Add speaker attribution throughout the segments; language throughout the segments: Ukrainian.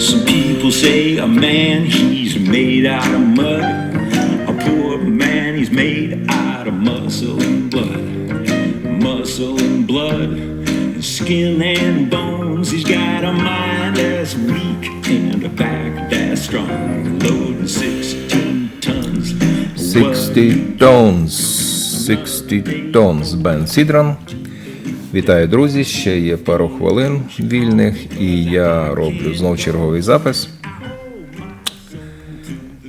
Speaker 1: Some people say a man he's made out of mud. A poor man he's made out of muscle and blood. Muscle and blood, skin and bones. He's got a mind that's weak and a back that's strong. Loading 16 tons.
Speaker 2: 60 Tons. 60 Tons Бен Сідран. Вітаю, друзі! Ще є пару хвилин вільних, і я роблю знов черговий запис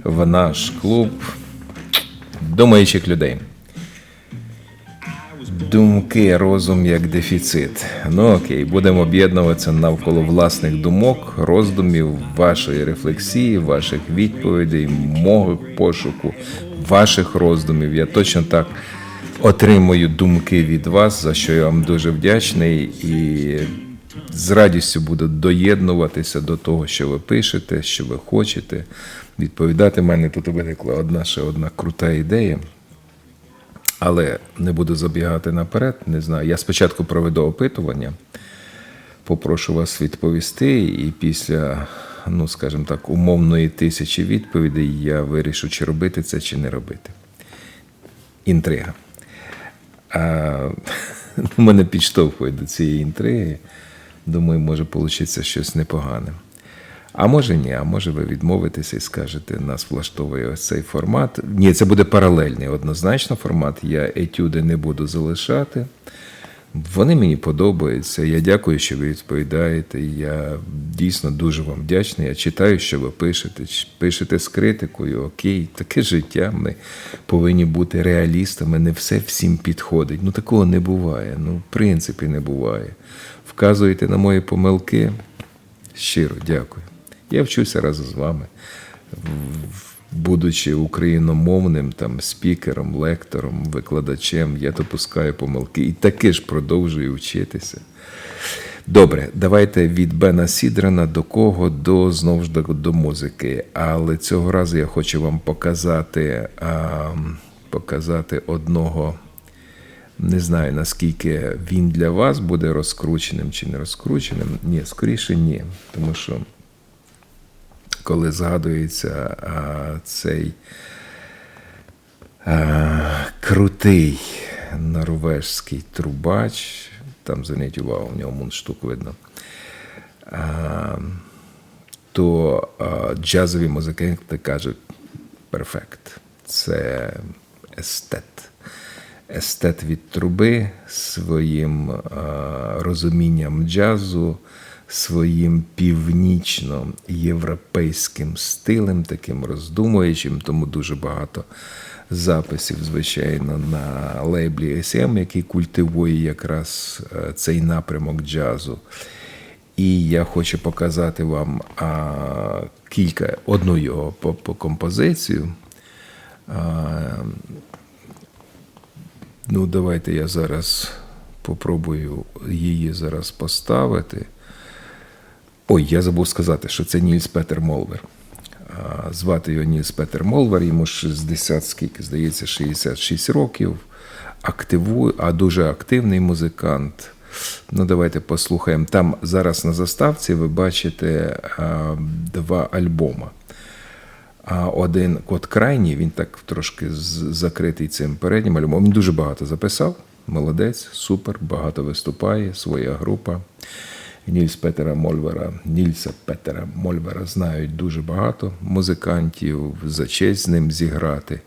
Speaker 2: в наш клуб думаючих людей. Думки, розум як дефіцит. Ну окей, будемо об'єднуватися навколо власних думок, роздумів, вашої рефлексії, ваших відповідей, мого пошуку, ваших роздумів. Я точно так отримую думки від вас, за що я вам дуже вдячний і з радістю буду доєднуватися до того, що ви пишете, що ви хочете. Відповідати мене тут виникла одна ще одна крута ідея. Але не буду забігати наперед. Не знаю. Я спочатку проведу опитування, попрошу вас відповісти, і після, ну скажімо так, умовної тисячі відповідей я вирішу, чи робити це, чи не робити. Інтрига. А, мене підштовхує до цієї інтриги. Думаю, може вийти щось непогане. А може ні, а може ви відмовитеся і скажете, нас влаштовує ось цей формат. Ні, це буде паралельний однозначно формат. Я етюди не буду залишати. Вони мені подобаються. Я дякую, що ви відповідаєте. Я дійсно дуже вам вдячний. Я читаю, що ви пишете. Пишете з критикою. Окей, таке життя. Ми повинні бути реалістами. Не все всім підходить. Ну такого не буває. Ну, в принципі, не буває. Вказуєте на мої помилки. Щиро дякую. Я вчуся разом з вами, будучи україномовним там спікером, лектором, викладачем, я допускаю помилки і таки ж продовжую вчитися. Добре, давайте від Бена Сідрана до кого до знову ж до, до музики. Але цього разу я хочу вам показати, а, показати одного. Не знаю, наскільки він для вас буде розкрученим чи не розкрученим. Ні, скоріше ні. Тому що коли згадується а, цей а, крутий норвежський трубач, там зверніть увагу, у нього мундштук видно. А, то а, джазові музиканти кажуть перфект. Це естет. Естет від труби своїм а, розумінням джазу, своїм північно-європейським стилем, таким роздумуючим, тому дуже багато записів, звичайно, на лейблі SM, який культивує якраз е, цей напрямок джазу. І я хочу показати вам а, кілька, одну його по, по композицію. А, ну, давайте я зараз попробую її зараз поставити. Ой, я забув сказати, що це Нільс Петер Молвер. Звати його Нільс Петер Молвер, йому 60, скільки, здається, 66 років. Активує, а дуже активний музикант. Ну, давайте послухаємо. Там зараз на заставці ви бачите а, два альбома. А один от крайній, він так трошки закритий цим переднім альбомом. Він дуже багато записав. Молодець, супер, багато виступає, своя група. Нільс Петера Мольвера, Нільса Петера Мольвера знають дуже багато музикантів, за честь з ним зіграти.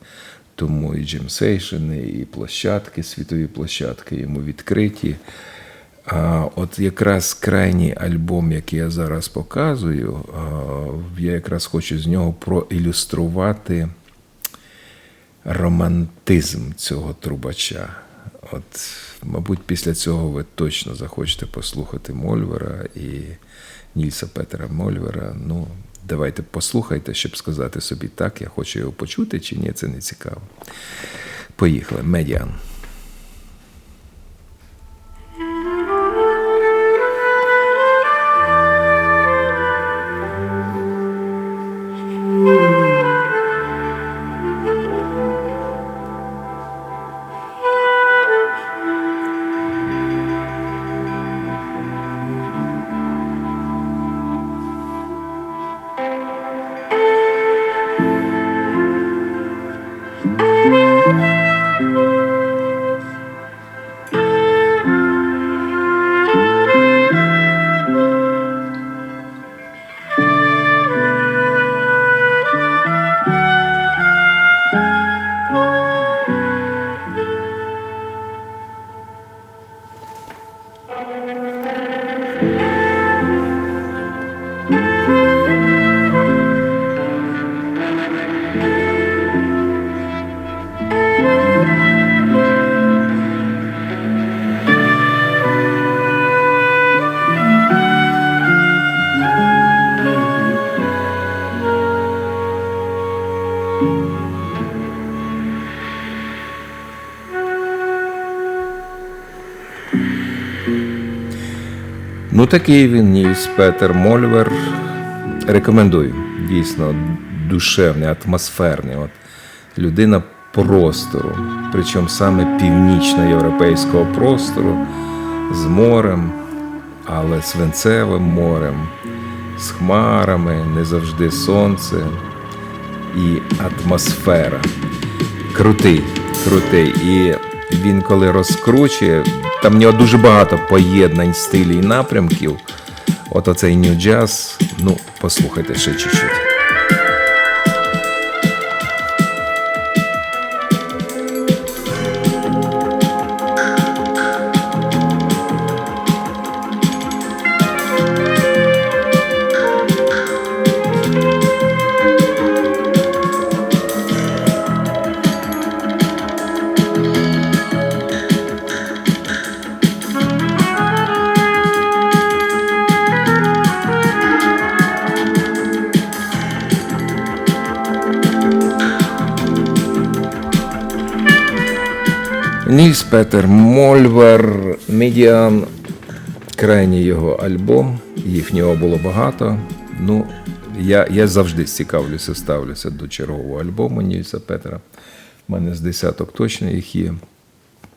Speaker 2: Тому і джемсейшени, і площадки, світові площадки йому відкриті. А от якраз крайній альбом, який я зараз показую, я якраз хочу з нього проілюструвати романтизм цього трубача. От, мабуть, після цього ви точно захочете послухати Мольвера і Нільса Петера Мольвера. Ну, давайте послухайте, щоб сказати собі так, я хочу його почути, чи ні, це не цікаво. Поїхали. Медіан. Такий він Нільс Петер Мольвер. Рекомендую. Дійсно, душевний, атмосферний. От, людина простору, причому саме північноєвропейського простору з морем, але свинцевим морем, з хмарами, не завжди сонце і атмосфера. Крутий, крутий. І він коли розкручує, там в нього дуже багато поєднань стилів і напрямків. От оцей New Jazz, ну, послухайте ще чуть-чуть. Нільс Петер Мольвер, Медіан, крайній його альбом. Їхнього було багато. Ну, я, я завжди цікавлюся, ставлюся до чергового альбому Нільса Петера. У мене з десяток точно їх є.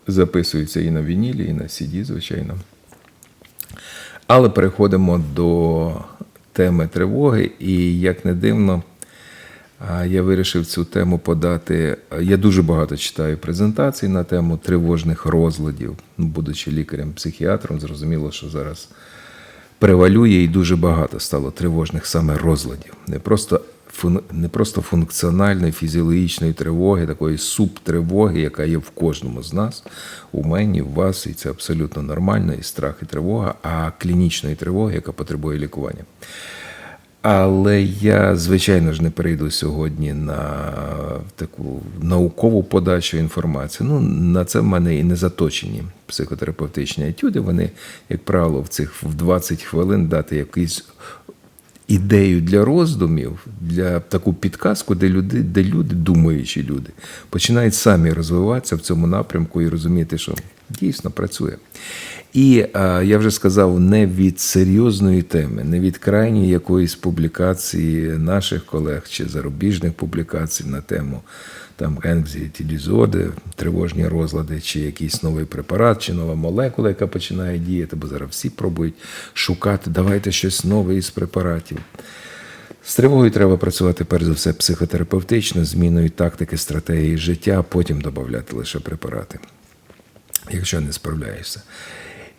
Speaker 2: Записуються і на вінілі, і на CD, звичайно. Але переходимо до теми тривоги, і як не дивно, я вирішив цю тему подати. Я дуже багато читаю презентацій на тему тривожних розладів. Ну, Будучи лікарем-психіатром, зрозуміло, що зараз превалює і дуже багато стало тривожних саме розладів. Не просто, не просто функціональної, фізіологічної тривоги, такої субтривоги, яка є в кожному з нас, у мені, в вас, і це абсолютно нормально, і страх, і тривога, а клінічної тривоги, яка потребує лікування. Але я, звичайно ж, не перейду сьогодні на таку наукову подачу інформації. Ну, на це в мене і не заточені психотерапевтичні етюди. Вони, як правило, в цих в 20 хвилин дати якийсь ідею для роздумів, для таку підказку, де люди, де люди, думаючі люди, починають самі розвиватися в цьому напрямку і розуміти, що дійсно працює. І а, я вже сказав, не від серйозної теми, не від крайньої якоїсь публікації наших колег чи зарубіжних публікацій на тему там anxiety disorder, тривожні розлади, чи якийсь новий препарат, чи нова молекула, яка починає діяти, бо зараз всі пробують шукати, давайте щось нове із препаратів. З тривогою треба працювати перш за все психотерапевтично, зміною тактики, стратегії життя, а потім додати лише препарати, якщо не справляєшся.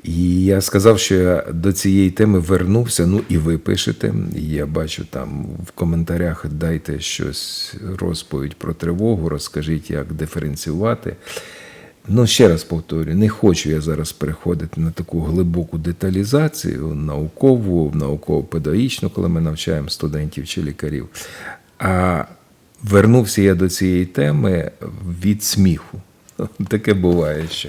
Speaker 2: І я сказав, що я до цієї теми вернувся. Ну і ви пишете. Я бачу там в коментарях дайте щось розповідь про тривогу, розкажіть, як диференціювати. Ну, ще раз повторюю, не хочу я зараз переходити на таку глибоку деталізацію, наукову, науково-педагогічну, коли ми навчаємо студентів чи лікарів. А вернувся я до цієї теми від сміху. Таке буває, що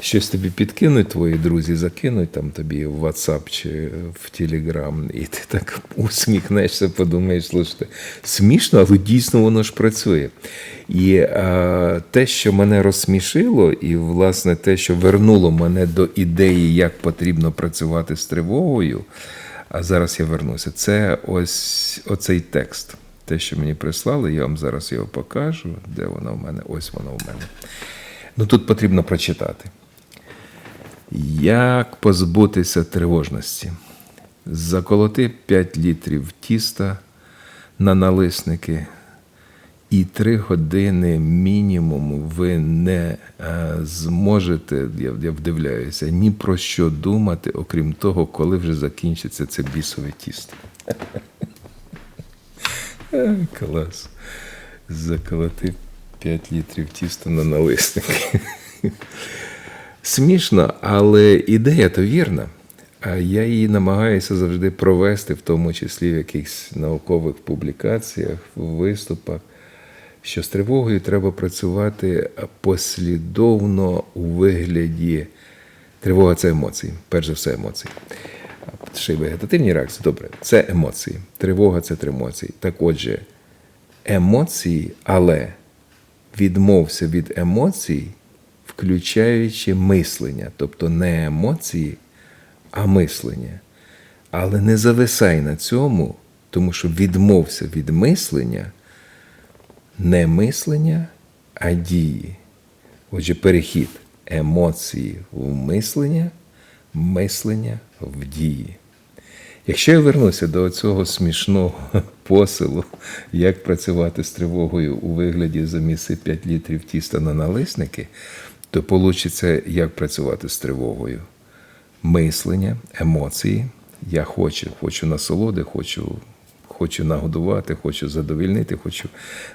Speaker 2: щось тобі підкинуть, твої друзі закинуть там тобі в WhatsApp чи в Telegram, і ти так усміхнешся, подумаєш, слушайте, смішно, але дійсно воно ж працює. І а, те, що мене розсмішило, і власне те, що вернуло мене до ідеї, як потрібно працювати з тривогою, а зараз я вернуся, це ось оцей текст. Те, що мені прислали, я вам зараз його покажу. Де воно в мене? Ось воно в мене. Ну тут потрібно прочитати. Як позбутися тривожності? Заколоти 5 літрів тіста на налисники, і 3 години мінімум ви не е, зможете, я, я вдивляюся, ні про що думати, окрім того, коли вже закінчиться це бісове тісто. Клас. Заколоти 5 літрів тіста на налисники. Смішно, але ідея то вірна. А я її намагаюся завжди провести, в тому числі в якихось наукових публікаціях, в виступах, що з тривогою треба працювати послідовно у вигляді. Тривога це емоції, перш за все емоції. Ще й вегетативні реакції, добре, це емоції. Тривога це емоції. Так отже, емоції, але відмовся від емоцій, включаючи мислення, тобто не емоції, а мислення. Але не зависай на цьому, тому що відмовся від мислення, не мислення, а дії. Отже, перехід емоції в мислення, мислення в дії. Якщо я вернуся до цього смішного посилу, як працювати з тривогою у вигляді заміси 5 літрів тіста на налисники, то вийде, як працювати з тривогою. Мислення, емоції. Я хочу, хочу насолоди, хочу, хочу нагодувати, хочу задовільнити, хочу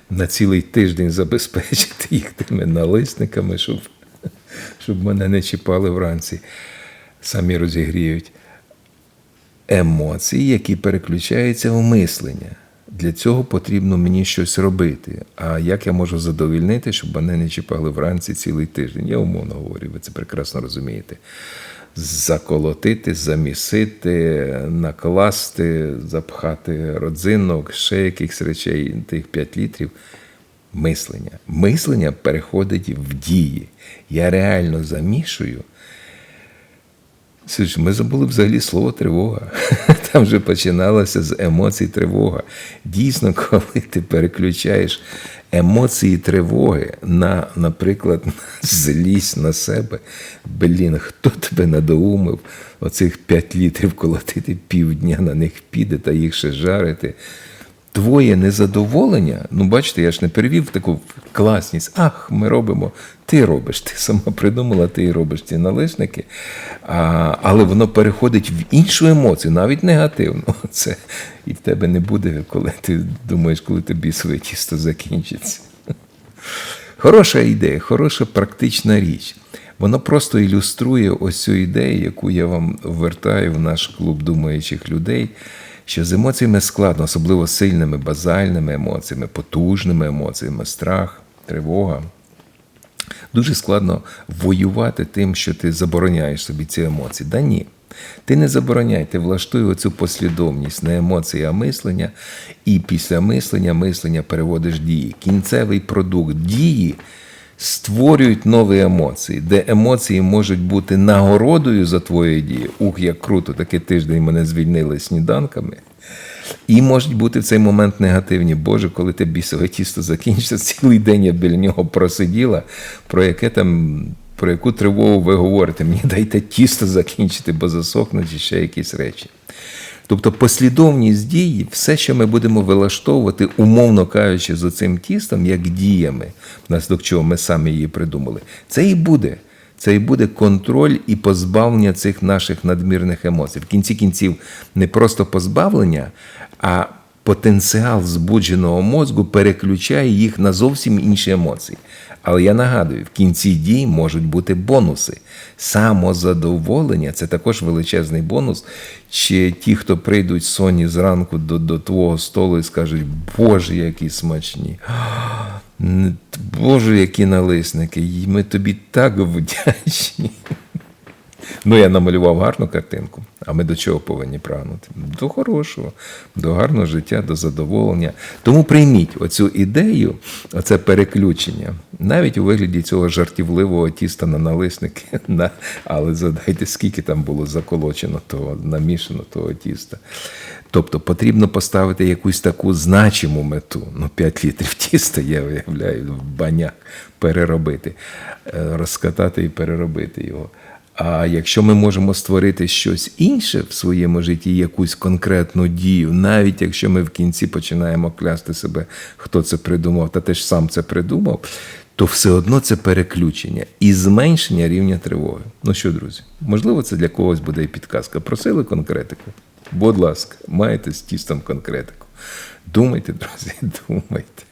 Speaker 2: на цілий тиждень забезпечити їх тими налисниками, щоб, щоб мене не чіпали вранці. Самі розігріють емоції, які переключаються в мислення. Для цього потрібно мені щось робити. А як я можу задовільнити, щоб мене не чіпали вранці цілий тиждень? Я умовно говорю, ви це прекрасно розумієте. Заколотити, замісити, накласти, запхати родзинок, ще якихось речей, тих 5 літрів. Мислення. Мислення переходить в дії. Я реально замішую. Слухай, ми забули взагалі слово тривога. Там вже починалося з емоцій тривога. Дійсно, коли ти переключаєш емоції тривоги на, наприклад, злість на себе, блін, хто тебе надоумив оцих 5 літрів колотити півдня на них піде та їх ще жарити. Твоє незадоволення, ну бачите, я ж не перевів таку класність. Ах, ми робимо, ти робиш, ти сама придумала, ти робиш ці налисники. А, але воно переходить в іншу емоцію, навіть негативну. Це і в тебе не буде, коли ти думаєш, коли тобі своє тісто закінчиться. Хороша ідея, хороша практична річ. Воно просто ілюструє ось цю ідею, яку я вам вертаю в наш клуб думаючих людей що з емоціями складно, особливо сильними базальними емоціями, потужними емоціями, страх, тривога. Дуже складно воювати тим, що ти забороняєш собі ці емоції. Да ні. Ти не забороняй, ти влаштуй оцю послідовність не емоції, а мислення, і після мислення мислення переводиш дії. Кінцевий продукт дії створюють нові емоції, де емоції можуть бути нагородою за твої дії. Ух, як круто, такий тиждень мене звільнили сніданками. І можуть бути в цей момент негативні. Боже, коли те бісове тісто закінчиться, цілий день я біля нього просиділа, про яке там. Про яку тривогу ви говорите? Мені дайте тісто закінчити, бо засохнуть ще якісь речі. Тобто послідовність дії, все, що ми будемо вилаштовувати, умовно кажучи, з оцим тістом, як діями, внаслідок чого ми самі її придумали, це і буде. Це і буде контроль і позбавлення цих наших надмірних емоцій. В кінці кінців не просто позбавлення, а потенціал збудженого мозку переключає їх на зовсім інші емоції. Але я нагадую, в кінці дій можуть бути бонуси. Самозадоволення це також величезний бонус. Чи ті, хто прийдуть сонні зранку до, до твого столу і скажуть, Боже, які смачні. Боже, які налисники, ми тобі так вдячні. Ну, я намалював гарну картинку, а ми до чого повинні прагнути? До хорошого, до гарного життя, до задоволення. Тому прийміть оцю ідею, оце переключення, навіть у вигляді цього жартівливого тіста на налисники, але задайте, скільки там було заколочено того, намішано того тіста. Тобто потрібно поставити якусь таку значиму мету. Ну, 5 літрів тіста, я виявляю, в баняк переробити, е, розкатати і переробити його. А якщо ми можемо створити щось інше в своєму житті, якусь конкретну дію, навіть якщо ми в кінці починаємо клясти себе, хто це придумав, та ти ж сам це придумав, то все одно це переключення і зменшення рівня тривоги. Ну що, друзі, можливо, це для когось буде і підказка. Просили конкретику. Будь ласка, маєте з тістом конкретику. Думайте, друзі, думайте.